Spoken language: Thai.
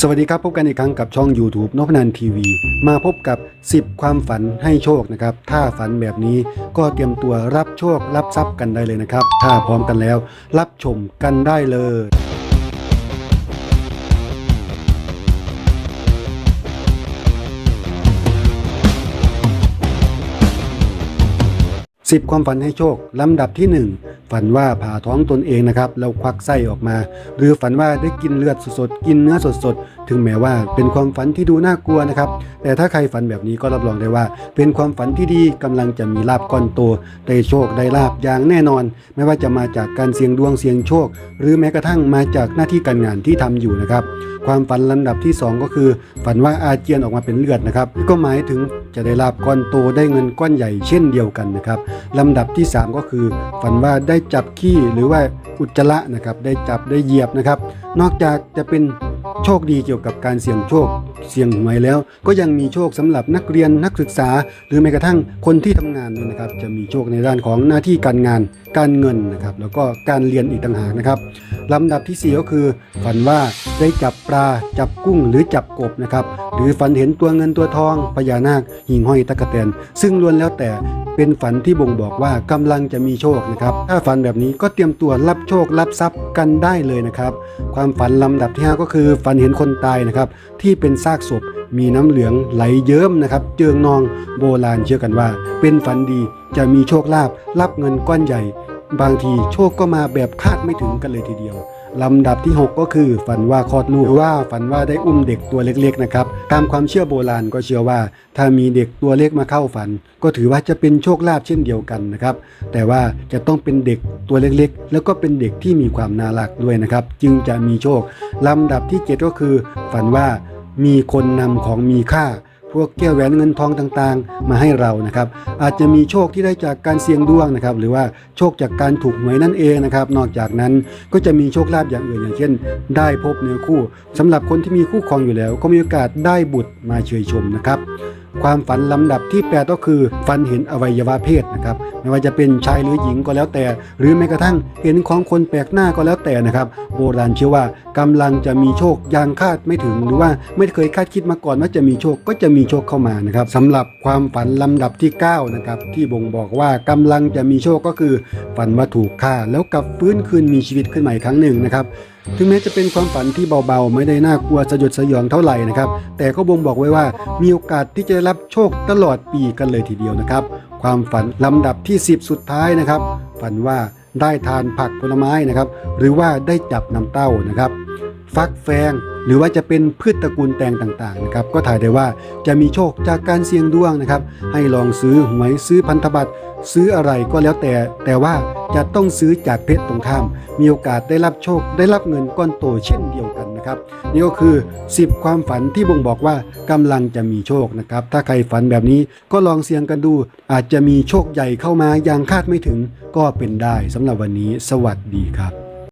สวัสดีครับ พบกันอีกครั้งกับช่อง YouTube นพนันทีวี มาพบกับ 10 ความฝันให้โชคนะครับ ถ้าฝันแบบนี้ก็เตรียมตัวรับโชครับทรัพย์กันได้เลยนะครับ ถ้าพร้อมกันแล้ว รับชมกันได้เลย สิบความฝันให้โชค ลำดับที่ 1 ฝันว่าผ่าท้องตนเองนะครับแล้วควักไส้ออกมา หรือฝันว่าได้กินเลือดสดๆ กินเนื้อสดๆ ถึงแม้ว่าเป็นความฝันที่ดูน่ากลัวนะครับ แต่ถ้าใครฝันแบบนี้ก็รับรองได้ว่า เป็นความฝันที่ดีกำลังจะมีลาบก้อนโตได้โชคได้ลาบอย่างแน่นอน ไม่ว่าจะมาจากการเสี่ยงดวงเสี่ยงโชค หรือแม้กระทั่งมาจากหน้าที่การงานที่ทำอยู่นะครับ ความฝันลำดับที่ 2 ก็คือ ฝันว่าอาเจียนออกมาเป็นเลือดนะครับ ก็หมายถึงจะได้ลาบก้อนโตได้เงินก้อนใหญ่เช่นเดียวกันนะครับลำดับที่ 3 ก็คือ ฝันว่าได้จับขี้หรือว่าอุจจาระนะครับได้จับได้เหยียบนะครับ นอกจากจะเป็นโชคดีเกี่ยวกับการเสี่ยงโชค เสี่ยงหวยแล้ว ก็ยังมีโชคสำหรับนักเรียนนักศึกษา หรือแม้กระทั่งคนที่ทำงานด้วยนะครับ จะมีโชคในด้านของหน้าที่การงาน การเงินนะครับ แล้วก็การเรียนอีกต่างหากนะครับลำดับทีสี่ 4 ก็คือ ฝันว่าได้จับปลาจับกุ้งหรือจับกบนะครับหรือฝันเห็นตัวเงินตัวทองพญานาคหิ่งห้อยตะกะแตนซึ่งล้วนแล้วแต่เป็นฝันที่บ่งบอกว่ากำลังจะมีโชคนะครับ ถ้าฝันแบบนี้ก็เตรียมตัวรับโชครับทรัพย์กันได้เลยนะครับ ความฝันลำดับที่ 5 ก็คือฝันเห็นคนตายนะครับ ที่เป็นซากศพมีน้ำเหลืองไหลเยิ้มนะครับ เจิงนองโบราณเชื่อกันว่า เป็นฝันดีจะมีโชคลาภรับเงินก้อนใหญ่ บางทีโชคก็มาแบบคาดไม่ถึงกันเลยทีเดียว ลำดับที่ 6 ก็คือฝันว่าคลอดลูกหรือว่าฝันว่าได้อุ้มเด็กตัวเล็กๆนะครับตามความเชื่อโบราณก็เชื่อว่า ถ้ามีเด็กตัวเล็กมาเข้าฝัน ก็ถือว่าจะเป็นโชคลาภเช่นเดียวกันนะครับแต่ว่าจะต้องเป็นเด็กตัวเล็กๆ แล้วก็เป็นเด็กที่มีความน่ารักด้วยนะครับจึงจะมีโชคลำดับที่ 7 ก็คือ ฝันว่ามีคนนำของมีค่า พวกแก้วแหวนเงินทองต่างๆ มาให้เรานะครับ อาจจะมีโชคที่ได้จากการเสี่ยงดวงนะครับ หรือว่าโชคจากการถูกหวยนั่นเองนะครับ นอกจากนั้นก็จะมีโชคลาภอย่างอื่นอย่างเช่น ได้พบเนื้อคู่สำหรับคนที่มีคู่ครองอยู่แล้ว ก็มีโอกาสได้บุตรมาเชยชมนะครับ ความฝันลำดับที่ 8 ก็คือฝันเห็นอวัยวะเพศนะครับไม่ว่าจะเป็นชายหรือหญิงก็แล้วแต่ หรือแม้กระทั่งเห็นของคนแปลกหน้าก็แล้วแต่นะครับโบราณเชื่อว่ากำลังจะมีโชคย่างคาดไม่ถึง หรือว่าไม่เคยคาดคิดมาก่อนว่าจะมีโชคก็จะมีโชคเข้ามานะครับสำหรับความฝันลำดับที่9นะครับที่บ่งบอกว่ากำลังจะมีโชคก็คือฝันว่าถูกฆ่าแล้วกลับฟื้นคืนมีชีวิตขึ้นใหม่ครั้งหนึ่งนะครับ ถึงแม้จะเป็นความฝันที่เบาๆ ไม่ได้น่ากลัวสยดสยองเท่าไหร่นะครับ แต่ก็บ่งบอกไว้ว่ามีโอกาสที่จะรับโชคตลอดปีกันเลยทีเดียวนะครับ ความฝันลำดับที่ 10 สุดท้ายนะครับ ฝันว่าได้ทานผักผลไม้นะครับ หรือว่าได้จับน้ำเต้านะครับ ฟักแฟง หรือว่าจะเป็นพืชตระกูลแตงต่างๆนะครับก็ถ่ายได้ว่าจะมีโชคจากการเสี่ยงดวงนะครับ ให้ลองซื้อหวยซื้อพันธบัตรซื้ออะไรก็แล้วแต่ แต่ว่าจะต้องซื้อจากเพชรตรงข้าม มีโอกาสได้รับโชคได้รับเงินก้อนโตเช่นเดียวกันนะครับนี่ก็คือ 10 ความฝันที่บ่งบอกว่ากำลังจะมีโชคนะครับถ้าใครฝันแบบนี้ก็ลองเสี่ยงกันดู อาจจะมีโชคใหญ่เข้ามาอย่างคาดไม่ถึงก็เป็นได้สำหรับวันนี้ สวัสดีครับ